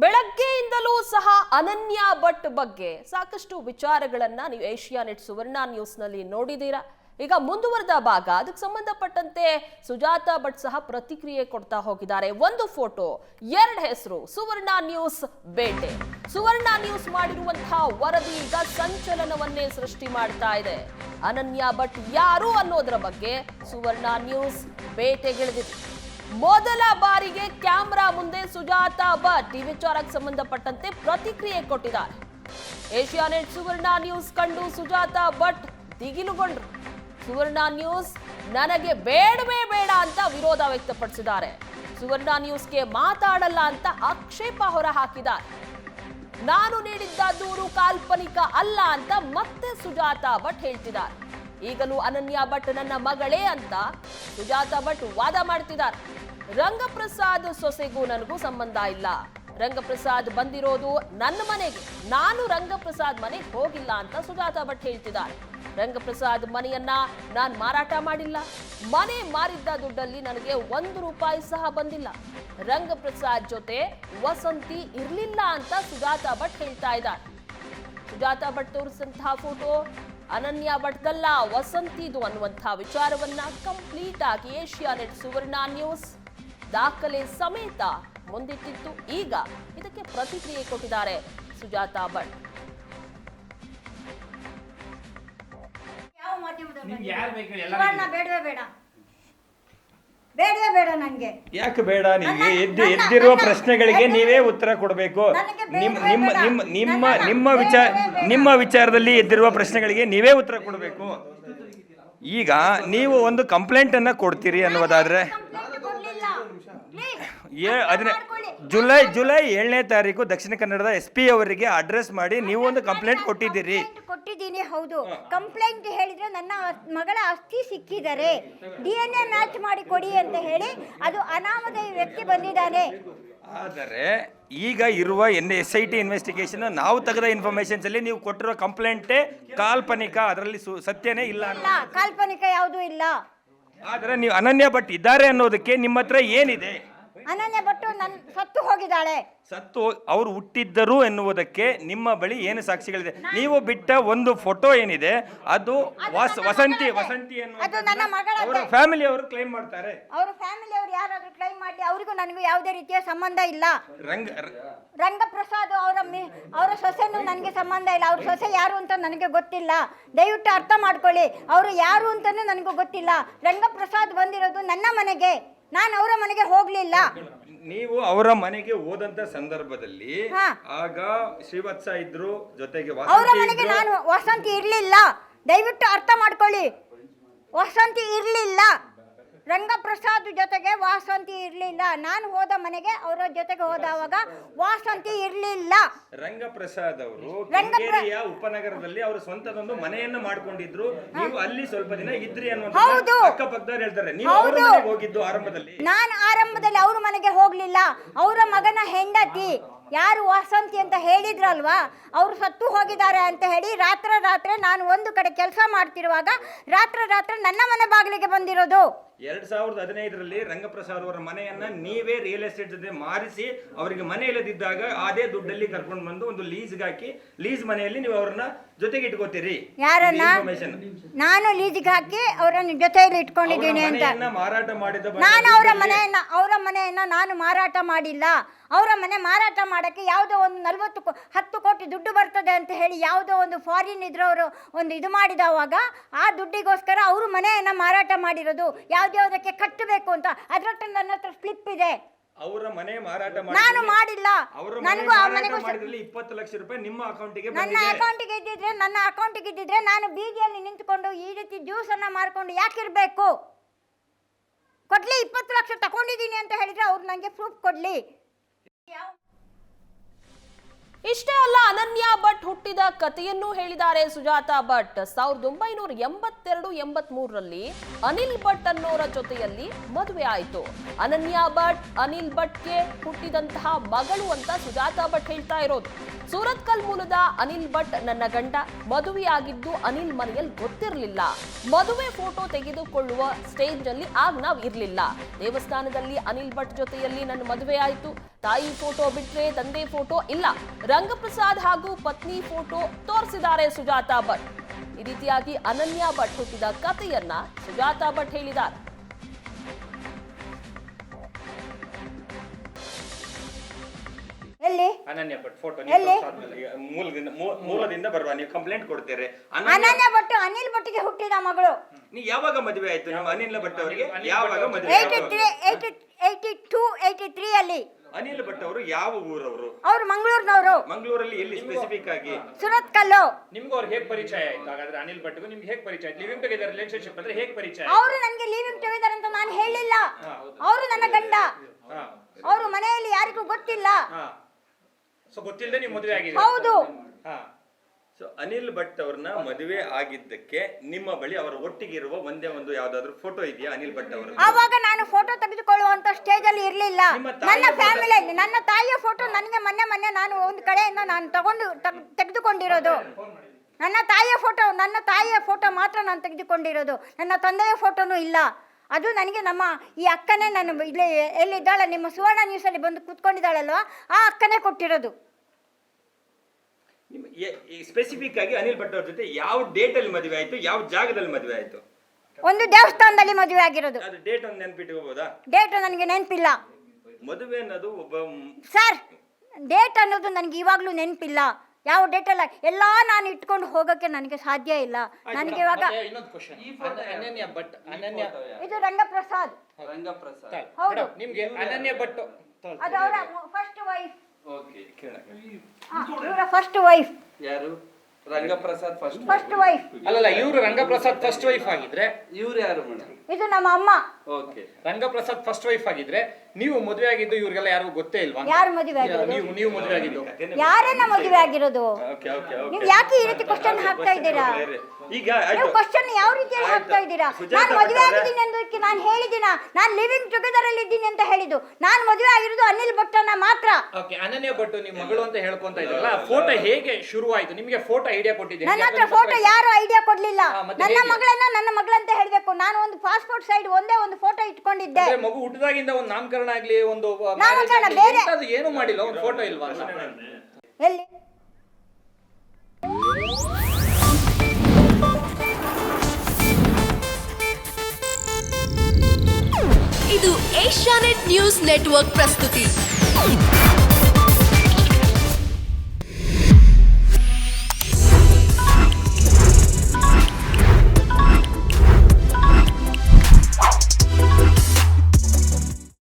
ಬೆಳಗ್ಗೆಯಿಂದಲೂ ಸಹ ಅನನ್ಯ ಭಟ್ ಬಗ್ಗೆ ಸಾಕಷ್ಟು ವಿಚಾರಗಳನ್ನ ನೀವು ಏಷ್ಯಾ ನೆಟ್ ಸುವರ್ಣ ನ್ಯೂಸ್ನಲ್ಲಿ ನೋಡಿದ್ದೀರಾ. ಈಗ ಮುಂದುವರೆದ ಭಾಗ, ಅದಕ್ಕೆ ಸಂಬಂಧಪಟ್ಟಂತೆ ಸುಜಾತ ಭಟ್ ಸಹ ಪ್ರತಿಕ್ರಿಯೆ ಕೊಡ್ತಾ ಹೋಗಿದ್ದಾರೆ. ಒಂದು ಫೋಟೋ, ಎರಡು ಹೆಸರು, ಸುವರ್ಣ ನ್ಯೂಸ್ ಬೇಟೆ. ಸುವರ್ಣ ನ್ಯೂಸ್ ಮಾಡಿರುವಂತಹ ವರದಿ ಈಗ ಸಂಚಲನವನ್ನೇ ಸೃಷ್ಟಿ ಮಾಡ್ತಾ ಇದೆ. ಅನನ್ಯ ಭಟ್ ಯಾರು ಅನ್ನೋದರ ಬಗ್ಗೆ ಸುವರ್ಣ ನ್ಯೂಸ್ ಬೇಟೆಗಿಳಿದಿದೆ. ಮೊದಲ ಬಾರಿಗೆ ಕ್ಯಾಮ್ರಾ ಮುಂದೆ ಸುಜಾತ ಭಟ್ ಈ ವಿಚಾರಕ್ಕೆ ಸಂಬಂಧಪಟ್ಟಂತೆ ಪ್ರತಿಕ್ರಿಯೆ ಕೊಟ್ಟಿದ್ದಾರೆ. ಏಷ್ಯಾನೆಟ್ ಸುವರ್ಣ ನ್ಯೂಸ್ ಕಂಡು ಸುಜಾತಾ ಭಟ್ ದಿಗಿಲುಗೊಂಡ್ರು. ಸುವರ್ಣ ನ್ಯೂಸ್ ನನಗೆ ಬೇಡವೇ ಬೇಡ ಅಂತ ವಿರೋಧ ವ್ಯಕ್ತಪಡಿಸಿದ್ದಾರೆ. ಸುವರ್ಣ ನ್ಯೂಸ್ಗೆ ಮಾತಾಡಲ್ಲ ಅಂತ ಆಕ್ಷೇಪ ಹೊರ ಹಾಕಿದ್ದಾರೆ ನಾನು ನೀಡಿದ್ದ ದೂರು ಕಾಲ್ಪನಿಕ ಅಲ್ಲ ಅಂತ ಮತ್ತೆ ಸುಜಾತಾ ಭಟ್ ಹೇಳ್ತಿದ್ದಾರೆ. ಈಗಲೂ ಅನನ್ಯ ಭಟ್ ನನ್ನ ಮಗಳೇ ಅಂತ ಸುಜಾತ ಭಟ್ ವಾದ ಮಾಡ್ತಿದ್ದಾರೆ. ರಂಗಪ್ರಸಾದ್ ಸೊಸೆಗೂ ನನಗೂ ಸಂಬಂಧ ಇಲ್ಲ. ರಂಗಪ್ರಸಾದ್ ಬಂದಿರೋದು ನನ್ನ ಮನೆಗೆ. ನಾನು ರಂಗಪ್ರಸಾದ್ ಮನೆಗೆ ಹೋಗಿಲ್ಲ ಅಂತ ಸುಜಾತ ಭಟ್ ಹೇಳ್ತಿದ್ದಾರೆ. ರಂಗಪ್ರಸಾದ್ ಮನೆಯನ್ನ ನಾನು ಮಾರಾಟ ಮಾಡಿಲ್ಲ. ಮನೆ ಮಾರಿದ್ದ ದುಡ್ಡಲ್ಲಿ ನನಗೆ ಒಂದು ರೂಪಾಯಿ ಸಹ ಬಂದಿಲ್ಲ. ರಂಗಪ್ರಸಾದ್ ಜೊತೆ ವಸಂತಿ ಇರಲಿಲ್ಲ ಅಂತ ಸುಜಾತ ಭಟ್ ಹೇಳ್ತಾ ಇದ್ದಾರೆ. ಸುಜಾತ ಭಟ್ ತೋರಿಸಿದಂತಹ ಫೋಟೋ ಅನನ್ಯ ಭಟ್ದಲ್ಲ ವಸಂತಿದು ಅನ್ನುವಂತಹ ವಿಚಾರವನ್ನ ಕಂಪ್ಲೀಟ್ ಆಗಿ ಏಷ್ಯಾ ನೆಟ್ ಸುವರ್ಣ ನ್ಯೂಸ್. ದಾಖಲೆ ಸಮೇತ ಮುಂದಿಟ್ಟಿತ್ತು. ಈಗ ಇದಕ್ಕೆ ಪ್ರತಿಕ್ರಿಯೆ ಕೊಟ್ಟಿದ್ದಾರೆ ಸುಜಾತ ಭಟ್. ಬೇಡವೇ ಬೇಡ. ಬೇಡವೇ ಬೇಡ ನನಗೆ. ಯಾಕೆ ಬೇಡ ನಿಮಗೆ? ಎದ್ದು ಎದ್ದಿರುವ ಪ್ರಶ್ನೆಗಳಿಗೆ ನೀವೇ ಉತ್ತರ ಕೊಡಬೇಕು. ನಿಮ್ಮ ನಿಮ್ಮ ನಿಮ್ಮ ನಿಮ್ಮ ನಿಮ್ಮ ವಿಚಾರ ನಿಮ್ಮ ವಿಚಾರದಲ್ಲಿ ಎದ್ದಿರುವ ಪ್ರಶ್ನೆಗಳಿಗೆ ನೀವೇ ಉತ್ತರ ಕೊಡಬೇಕು. ಈಗ ನೀವು ಒಂದು ಕಂಪ್ಲೇಂಟ್ ಅನ್ನ ಕೊಡ್ತೀರಿ ಅನ್ನೋದಾದ್ರೆ ಪ್ಲೀಸ್ ಏ ಅದನ್ನ ಜುಲೈ ಜುಲೈ ಏಳನೇ ತಾರೀಕು ದಕ್ಷಿಣ ಕನ್ನಡದ ಎಸ್ ಪಿ ಅವರಿಗೆ ಅಡ್ರೆಸ್ ಮಾಡಿ ನೀವು ಒಂದು ಕಂಪ್ಲೇಂಟ್ ಕೊಟ್ಟಿದ್ದೀರಿ. ಕಂಪ್ಲೇಂಟ್ ಕೊಟ್ಟಿದ್ದೀನಿ ಹೌದು. ಕಂಪ್ಲೇಂಟ್ ಹೇಳಿದ್ರೆ ನನ್ನ ಮಗಳ ಅಸ್ಥಿ ಸಿಕ್ಕಿದ್ದಾರೆ ಡಿ ಎನ್ ಎ ಮ್ಯಾಚ್ ಮಾಡಿ ಕೊಡಿ ಅಂತ ಹೇಳಿ ಅದು ಅನಾಮಧೇಯ ವ್ಯಕ್ತಿ ಬಂದಿದ್ದಾನೆ. ಆದರೆ ಈಗ ಇರುವ N S I T investigation ನಾವು ತೆಗೆದ ಇನ್ಫಾರ್ಮೇಶನ್ಸ್ ಅಲ್ಲಿ ನೀವು ಕೊಟ್ಟಿರೋ ಕಂಪ್ಲೇಂಟೇ ಕಾಲ್ಪನಿಕ ಅದರಲ್ಲಿ ಸು ಸತ್ಯನೇ ಇಲ್ಲ ಇಲ್ಲ ಕಾಲ್ಪನಿಕ ಯಾವುದೂ ಇಲ್ಲ. ಆದರೆ ನೀವು ಅನನ್ಯ ಭಟ್ ಇದ್ದಾರೆ ಅನ್ನೋದಕ್ಕೆ ನಿಮ್ಮ ಹತ್ರ ಏನಿದೆ? ಅನನ್ಯ ಭಟ್ಟು ನನ್ನ ಸತ್ತು ಹೋಗಿದ್ದಾಳೆ. ಸತ್ತು ಅವರು ಹುಟ್ಟಿದ್ದರು ಎನ್ನುವುದಕ್ಕೆ ನಿಮ್ಮ ಬಳಿ ಏನು ಸಾಕ್ಷಿಗಳಿದೆ? ನೀವು ಬಿಟ್ಟ ಒಂದು ಫೋಟೋ ಏನಿದೆ? ಅದು ವಾಸ್ ವಸಂತಿ ವಸಂತಿ ಅದು ನನ್ನ ಮಗಳ. ಅವರ ಫ್ಯಾಮಿಲಿ ಅವರು ಕ್ಲೈಮ್ ಮಾಡ್ತಾರೆ. ಅವ್ರ ಫ್ಯಾಮಿಲಿ ಅವರು ಯಾರಾದ್ರೂ ಕ್ಲೈಮ್ ಮಾಡಿ ಅವರಿಗೂ ನನಗೂ ಯಾವುದೇ ರೀತಿಯ ಸಂಬಂಧ ಇಲ್ಲ. ರಂಗ ರ- ರಂಗಪ್ರಸಾದ್ ಅವರ ಮಿ ಅವರ ಸೊಸೆನೂ ನನಗೆ ಸಂಬಂಧ ಇಲ್ಲ. ಅವ್ರ ಸೊಸೆ ಯಾರು ಅಂತ ನನಗೆ ಗೊತ್ತಿಲ್ಲ. ದಯವಿಟ್ಟು ಅರ್ಥ ಮಾಡ್ಕೊಳ್ಳಿ. ಅವರು ಯಾರು ಅಂತಲೂ ನನಗೂ ಗೊತ್ತಿಲ್ಲ. ರಂಗಪ್ರಸಾದ್ ಬಂದಿರೋದು ನನ್ನ ಮನೆಗೆ. ನಾನು ಅವರ ಮನೆಗೆ ಹೋಗಲಿಲ್ಲ. ನೀವು ಅವರ ಮನೆಗೆ ಹೋದಂತ ಸಂದರ್ಭದಲ್ಲಿ ಆಗ ಶ್ರೀವತ್ಸ ಇದ್ರು ಜೊತೆಗೆ ಅವರ ಮನೆಗೆ ನಾನು ವಸಂತಿ ಇರಲಿಲ್ಲ. ದಯವಿಟ್ಟು ಅರ್ಥ ಮಾಡ್ಕೊಳ್ಳಿ. ವಸಂತಿ ಇರಲಿಲ್ಲ. ರಂಗಪ್ರಸಾದ್ ಜೊತೆಗೆ ವಾಸಂತಿ ಇರಲಿಲ್ಲ. ನಾನು ಹೋದ ಮನೆಗೆ ಅವರ ಜೊತೆಗೆ ಹೋದವಾಗ ವಾಸಂತಿ ಇರಲಿಲ್ಲ. ರಂಗಪ್ರಸಾದ್ ಅವರು ಉಪನಗರದಲ್ಲಿ ಅವರ ಸ್ವಂತದೊಂದು ಮನೆಯನ್ನು ಮಾಡ್ಕೊಂಡಿದ್ರು. ನೀವು ಅಲ್ಲಿ ಸ್ವಲ್ಪ ದಿನ ಇದ್ರಿ ಹೌದು. ಅಕ್ಕಪಕ್ಕದವ್ರು ಹೇಳ್ತಾರೆ. ನೀವು ಅವ್ರ ಹೌದು. ಮನೆಗೆ ಹೋಗಿದ್ದು ಆರಂಭದಲ್ಲಿ. ನಾನು ಆರಂಭದಲ್ಲಿ ಅವ್ರ ಮನೆಗೆ ಹೋಗಲಿಲ್ಲ. ಅವರ ಮಗನ ಹೆಂಡತಿ. ಯಾರು ವಾಸಂತಿ ಅಂತ ಹೇಳಿದ್ರಲ್ವಾ? ಅವರು ಸತ್ತು ಹೋಗಿದ್ದಾರೆ ಅಂತ ಹೇಳಿ ರಾತ್ರಿ ರಾತ್ರಿ ನಾನು ಒಂದು ಕಡೆ ಕೆಲಸ ಮಾಡ್ತಿರುವಾಗ ರಾತ್ರಿ ರಾತ್ರಿ ನನ್ನ ಮನೆ ಬಾಗಿಲಿಗೆ ಬಂದಿರೋದು. ಎರಡ್ ಸಾವಿರದ ಹದಿನೈದರಲ್ಲಿ ರಂಗಪ್ರಸಾದ್ ಅವರ ಮನೆಯನ್ನ ನೀವೇ ರಿಯಲ್ ಎಸ್ಟೇಟ್ ಜೊತೆ ಮಾರಿಸಿ ಅವರಿಗೆ ಮನೆ ಇಲ್ಲದಿದ್ದಾಗ ಅದೇ ದುಡ್ಡಲ್ಲಿ ಕರ್ಕೊಂಡು ಬಂದು ಒಂದು ಲೀಸ್ಗೆ ಹಾಕಿ ಲೀಸ್ ಮನೆಯಲ್ಲಿ ನೀವು ಅವ್ರನ್ನ ಜೊತೆಗೆ ಇಟ್ಕೋತೀರಿ? ಯಾರನ್ನ? ಇನ್ಫಾರ್ಮೇಶನ್ ನಾನು ಲೀಜಿಗೆ ಹಾಕಿ ಅವರನ್ನು ಜೊತೆಯಲ್ಲಿ ಇಟ್ಕೊಂಡಿದ್ದೀನಿ ಅಂತ. ಮಾರಾಟ ಮಾಡಿದ ಬಳಿಕ ನಾನು ಅವರ ಮನೆಯನ್ನ ಅವರ ಮನೆಯನ್ನ ನಾನು ಮಾರಾಟ ಮಾಡಿಲ್ಲ. ಅವರ ಮನೆ ಮಾರಾಟ ಮಾಡಕ್ಕೆ ಯಾವುದೋ ಒಂದು ನಲ್ವತ್ತು ಕೋ- ಹತ್ತು ಕೋಟಿ ದುಡ್ಡು ಬರ್ತದೆ ಅಂತ ಹೇಳಿ ಯಾವುದೋ ಒಂದು ಫಾರಿನ್ ಇದ್ರವರು ಒಂದು ಇದು ಮಾಡಿದವಾಗ ಆ ದುಡ್ಡಿಗೋಸ್ಕರ ಅವರು ಮನೆಯನ್ನ ಮಾರಾಟ ಮಾಡಿರೋದು. ಯಾವ್ದ್ಯಾವ್ದಕ್ಕೆ ಕಟ್ಟಬೇಕು ಅಂತ. ಅದರ ನನ್ನ ಹತ್ರ ಸ್ಲಿಪ್ ಇದೆ. ಅವರ ಮನೆ ಮಾರಾಟ ನಾನು ಮಾಡಿಲ್ಲ. ಅವರ ನನಗೂ ಆ ಮನೆಗೂ ಸ- ಮಾಡಿದ್ರಲ್ಲಿ ಇಪ್ಪತ್ತು ಲಕ್ಷ ರೂಪಾಯಿ ನಿಮ್ಮ ಅಕೌಂಟಿಗೆ ನನ್ನ ಬಂದಿದೆ. ಅಕೌಂಟಿಗೆ ಇದ್ದಿದ್ರೆ ನನ್ನ ಅಕೌಂಟಿಗೆ ಇದ್ದಿದ್ರೆ ನಾನು ಬೀದಿಯಲ್ಲಿ ನಿಂತ್ಕೊಂಡು ಈ ರೀತಿ ಜ್ಯೂಸನ್ನು ಮಾರ್ಕೊಂಡು ಯಾಕಿರಬೇಕು ಕೊಡ್ಲಿ ಇಪ್ಪತ್ತು ಲಕ್ಷ ತಗೊಂಡಿದ್ದೀನಿ ಅಂತ ಹೇಳಿದ್ರೆ ಅವ್ರು ನನಗೆ ಪ್ರೂಫ್ ಕೊಡ್ಲಿ. ಇಷ್ಟೇ ಅಲ್ಲ, ಅನನ್ಯ ಭಟ್ ಹುಟ್ಟಿದ ಕಥೆಯನ್ನು ಹೇಳಿದ್ದಾರೆ ಸುಜಾತಾ ಭಟ್. ಸಾವಿರದ ಒಂಬೈನೂರ ಎಂಬತ್ತೆರಡು ಎಂಬತ್ ಮೂರರಲ್ಲಿ ಅನಿಲ್ ಭಟ್ ಅನ್ನೋರ ಜೊತೆಯಲ್ಲಿ ಮದುವೆ ಆಯಿತು. ಅನನ್ಯ ಭಟ್, ಅನಿಲ್ ಭಟ್ಗೆ ಹುಟ್ಟಿದಂತಹ ಮಗಳು ಅಂತ ಸುಜಾತಾ ಭಟ್ ಹೇಳ್ತಾ ಇರೋದು. ಸೂರತ್ಕಲ್ ಮೂಲದ ಅನಿಲ್ ಭಟ್ ನನ್ನ ಗಂಡ. ಮದುವೆಯಾಗಿದ್ದು ಅನಿಲ್ ಮನೆಯಲ್ಲಿ ಗೊತ್ತಿರಲಿಲ್ಲ. ಮದುವೆ ಫೋಟೋ ತೆಗೆದುಕೊಳ್ಳುವ ಸ್ಟೇಜ್ ಅಲ್ಲಿ ಆಗ ನಾವು ಇರಲಿಲ್ಲ. ದೇವಸ್ಥಾನದಲ್ಲಿ ಅನಿಲ್ ಭಟ್ ಜೊತೆಯಲ್ಲಿ ನನ್ನ ಮದುವೆ ಆಯಿತು. ತಾಯಿ ಫೋಟೋ ಬಿಟ್ರೆ ತಂದೆ ಫೋಟೋ ಇಲ್ಲ. ರಂಗಪ್ರಸಾದ್ ಹಾಗೂ ಪತ್ನಿ ಫೋಟೋ ತೋರಿಸಿದ್ದಾರೆ ಸುಜಾತಾ ಭಟ್. ಈ ರೀತಿಯಾಗಿ ಅನನ್ಯ ಭಟ್ ಹುಟ್ಟಿದ ಕಥೆಯನ್ನ ಸುಜಾತಾ ಭಟ್ ಹೇಳಿದ್ದಾರೆ. ಎಲ್ಲಿ? ಅನನ್ಯ ಭಟ್ ಫೋಟೋ ಎಲ್ಲಿ? ಮೂಲದಿಂದ ಮೂ- ಮೂಲದಿಂದ ಬರುವ ನೀವು ಕಂಪ್ಲೇಂಟ್ ಕೊಡ್ತೀರಿ. ಅನನ್ಯ ಅನಿಲ್ ಭಟ್ಗೆ ಹುಟ್ಟಿದ ಮಗಳು. ನೀವು ಯಾವಾಗ ಮದುವೆ ಆಯ್ತು? ನಿಮ್ಮ ಅನಿಲ್ ಭಟ್ ಅವರಿಗೆ? ಯಾವಾಗ ಮದುವೆ eighty eighty eighty two Anil Bhat ಅವರು ಯಾವ ಊರವರು? ಅವ್ರು ಮಂಗಳೂರಿನವರು. ಮಂಗಳೂರಲ್ಲಿ ಎಲ್ಲಿ ಸ್ಪೆಸಿಫಿಕ್ ಆಗಿ? ಸುರತ್ ಕಲ್ಲು. ನಿಮ್ಗೂ ಅವ್ರು ಹೇಗ್ ಪರಿಚಯ ಆಯ್ತು? ಹಾಗಾದ್ರೆ ಅನಿಲ್ ಭಟ್ಗೂ ನಿಮ್ಗೆ ಹೇಗ್ ಪರಿಚಯ ಆಯ್ತು? ಲಿವಿಂಗ್ ಟುಗೆದರ್ ರಿಲೇಶನ್ಶಿಪ್ ಅಂದ್ರೆ ಹೇಗ್ ಪರಿಚಯ ಆಯ್ತು? ಅವರು ನನಗೆ ಲಿವಿಂಗ್ ಟುಗೆದರ್ ಅಂತ ನಾನು ಹೇಳಿಲ್ಲ. ಅವರು ನನ್ನ ಗಂಡ. ಅವರು ಮನೆಯಲ್ಲಿ ಯಾರಿಗೂ ಗೊತ್ತಿಲ್ಲ. ಸೊ ಗೊತ್ತಿಲ್ಲದೆ ನೀವು ಮದುವೆ ಆಗಿದೆ ಹೌದು. ಹಾ. ಸೊ ಅನಿಲ್ ಭಟ್ ಅವ್ರನ್ನ ಮದುವೆ ಆಗಿದ್ದಕ್ಕೆ ನಿಮ್ಮ ಬಳಿ ಅವರ ಒಟ್ಟಿಗೆ ಇರುವ ಒಂದೇ ಒಂದು ಯಾವ್ದಾದ್ರು ಫೋಟೋ ಇದೆಯಾ ಅನಿಲ್ ಭಟ್ ಅವರು? ಆವಾಗ ನಾನು ಫೋಟೋ ತೆಗೆದುಕೊಳ್ಳುವಂತ ಸ್ಟೇಜ್ ಅಲ್ಲಿ ಇರಲಿಲ್ಲ. ನಿಮ್ಮ ನನ್ನ ಫ್ಯಾಮಿಲಿಯಲ್ಲಿ ನನ್ನ ತಾಯಿಯ ಫೋಟೋ ನನಗೆ ಮೊನ್ನೆ ಮೊನ್ನೆ ನಾನು ಒಂದು ಕಡೆಯಿಂದ ನಾನು ತಗೊಂಡು ತಗ್- ತೆಗೆದುಕೊಂಡಿರೋದು. ನನ್ನ ತಾಯಿಯ ಫೋಟೋ ನನ್ನ ತಾಯಿಯ ಫೋಟೋ ಮಾತ್ರ ನಾನು ತೆಗೆದುಕೊಂಡಿರೋದು. ನನ್ನ ತಂದೆಯ ಫೋಟೋನೂ ಇಲ್ಲ. ಅದು ನನಗೆ ನಮ್ಮ ಈ ಅಕ್ಕನೇ ನಾನು ಇಲ್ಲಿ ಎಲ್ಲಿದ್ದಾಳೆ? ನಿಮ್ಮ ಸುವರ್ಣ ನ್ಯೂಸಲ್ಲಿ ಬಂದು ಕೂತ್ಕೊಂಡಿದ್ದಾಳಲ್ವ? ಆ ಅಕ್ಕನೇ ಕೊಟ್ಟಿರೋದು. ಸ್ಪೆಸಿಫಿಕ್ ಆಗಿ ಅನಿಲ್ ಭಟ್ ಅವ್ರ ಜೊತೆ ಯಾವ ಡೇಟ್ ಅಲ್ಲಿ ಮದುವೆ ಆಯ್ತು ಯಾವ ಜಾಗದಲ್ಲಿ ಮದುವೆ ಆಯ್ತು? ಒಂದು ದೇವಸ್ಥಾನದಲ್ಲಿ ಮದುವೆ ಆಗಿರೋದು. ಅದು ಡೇಟ್ ಒಂದು ನೆನ್ಪಿಟ್ಕೋಬಹುದಾ? ಡೇಟ್ ನನಗೆ ನೆನಪಿಲ್ಲ. ಮದುವೆ ಅನ್ನೋದು ಒಬ್ಬ ಸರ್ ಡೇಟ್ ಅನ್ನೋದು ನನಗೆ ಇವಾಗಲೂ ನೆನಪಿಲ್ಲ. ಯಾವ ಡೇಟ್ ಅಲ್ಲ. ಎಲ್ಲ ನಾನು ಇಟ್ಕೊಂಡು ಹೋಗೋಕ್ಕೆ ನನಗೆ ಸಾಧ್ಯ ಇಲ್ಲ. ನನಗೆ ಇವಾಗ ಇನ್ನೊಂದು ಕ್ವಶನ್ ಅನನ್ಯ ಭಟ್ ಅನನ್ಯ ಇದು ರಂಗಪ್ರಸಾದ್. ರಂಗಪ್ರಸಾದ್. ಹೌದು. ನಿಮ್ಗೆ ಅನನ್ಯ ಭಟ್ ಅದು ಅವರ ಫಸ್ಟ್ ವೈಫ್ ಓಕೆ ಇವರ ಫಸ್ಟ್ ವೈಫ್ ಯಾರು? ರಂಗಪ್ರಸಾದ್ ಫಸ್ಟ್ ಫಸ್ಟ್ ವೈಫ್ ಅಲ್ಲಲ್ಲ ಇವರು ರಂಗಪ್ರಸಾದ್ ಫಸ್ಟ್ ವೈಫ್ ಆಗಿದ್ರೆ ಇವ್ರು ಯಾರು ಮೇಡಮ್? ಇದು ನಮ್ಮ ಅಮ್ಮ. ಓಕೆ ರಂಗಪ್ರಸಾದ್ ಫಸ್ಟ್ ವೈಫ್ ಆಗಿದ್ರೆ ನೀವು ಮದುವೆ ಆಗಿದ್ದು ಇವ್ರಿಗೆಲ್ಲ ಯಾರಿಗೂ ಗೊತ್ತೇ ಇಲ್ವಾ? ಯಾರು ಮದುವೆ ಆಗಿರೋದು ನೀವು ನೀವು ಮದುವೆ ಆಗಿದ್ದು. ಯಾರನ್ನ ಮದುವೆ ಆಗಿರೋದು? ಓಕೆ ಓಕೆ ಓಕೆ ನೀವು ಯಾಕೆ ಈ ರೀತಿ ಕ್ವಶನ್ ಹಾಕ್ತಾ ಇದ್ದೀರಾ? ಈಗ ನೀವು ಕ್ವಶನ್ ಯಾವ ರೀತಿಯಲ್ಲಿ. ಹಾಕ್ತಾ ಇದ್ದೀರಾ? ನಾನು ಮದುವೆ. ಆಗಿದ್ದೀನಿ ಅನ್ನೋದಕ್ಕೆ ನಾನು ಹೇಳಿದಿನ ನಾನು ಲಿವಿಂಗ್ ಟುಗೆದರ್ ಅಲ್ಲಿ ಇದ್ದೀನಿ ಅಂತ ಹೇಳಿದ್ದು. ನಾನು ಮದುವೆ ಆಗಿರೋದು ಅನಿಲ್ ಭಟ್ಟನ ಮಾತ್ರ. ಓಕೆ ಅನನ್ಯ ಭಟ್ ನಿಮ್ಮ ಮಗಳು ಅಂತ ಹೇಳ್ಕೊಂತ ಇದ್ರಲ್ಲ ಫೋಟೋ ಹೇಗೆ ಶುರುವಾಯಿತು? ನಿಮಗೆ ಫೋಟೋ ಐಡಿಯಾ ಕೊಟ್ಟಿದ್ದೀನಿ. ನನ್ನ ಹತ್ರ ಫೋಟೋ ಯಾರು ಐಡಿಯಾ ಕೊಡ್ಲಿಲ್ಲ. ನನ್ನ ಮಗಳನ್ನ ನನ್ನ ಮಗಳಂತ ಹೇಳಬೇಕು. ನಾನು ಒಂದು ಪಾಸ್ಪೋರ್ಟ್ ಸೈಡ್ ಒಂದೇ ಒಂದು ಫೋಟೋ ಇಟ್ಕೊಂಡಿದ್ದೆ. ಅಂದ್ರೆ ಮಗು ಹುಟ್ಟಿದಾಗಿಂದ ಒಂದು ನಾಮಕರಣ ಆಗ್ಲಿ ಒಂದು ನಾಮಕರಣ ಆಗ್ಲಿ, ಬೇರೆ. ಎಂತದು ಏನು ಮಾಡಿಲ್ಲ ಒಂದು ಫೋಟೋ ಇಲ್ವಾ ಅಂತ. ಎಲ್ಲಿ? ಇದು ಏಷ್ಯಾನೆಟ್ ನ್ಯೂಸ್ ನೆಟ್ವರ್ಕ್ ಪ್ರಸ್ತುತಿ.